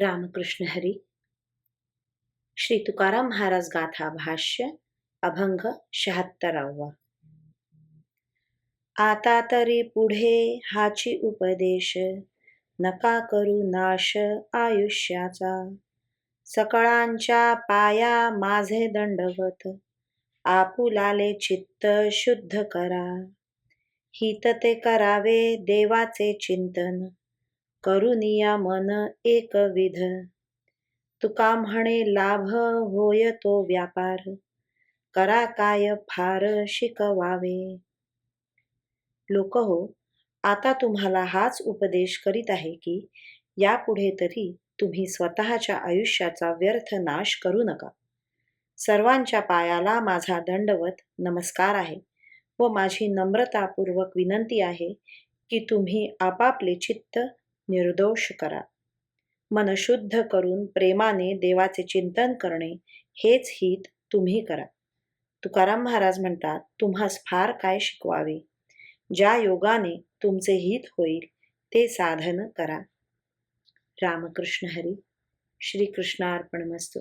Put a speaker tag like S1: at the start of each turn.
S1: रामकृष्ण हरी। श्री तुकाराम महाराज गाथा भाष्य अभंग शहात्तरावा। आता तरी पुढे हाची उपदेश नका करू नाश आयुष्याचा। सकळांच्या पाया माझे दंडवत आपुलाले चित्त शुद्ध करा। हित ते करावे देवाचे चिंतन करुनिया मन एकविध. तुका म्हणे लाभ होय तो व्यापार. करा काय फार शिकवावे. लोक हो आता तुम्हाला हाच उपदेश करीत आहे की यापुढे तरी तुम्ही स्वतःच्या आयुष्याचा व्यर्थ नाश करू नका. सर्वांच्या पायाला माझा दंडवत नमस्कार आहे व माझी नम्रतापूर्वक विनंती आहे की तुम्ही आपापले चित्त निर्दोष करा. मन शुद्ध करून प्रेमाने देवाचे चिंतन करणे हेच हित तुम्ही करा. तुकाराम महाराज म्हणतात तुम्हास फार काय शिकवावे. ज्या योगाने तुमचे हित होईल ते साधन करा. रामकृष्ण हरी. श्रीकृष्णार्पणमस्तू.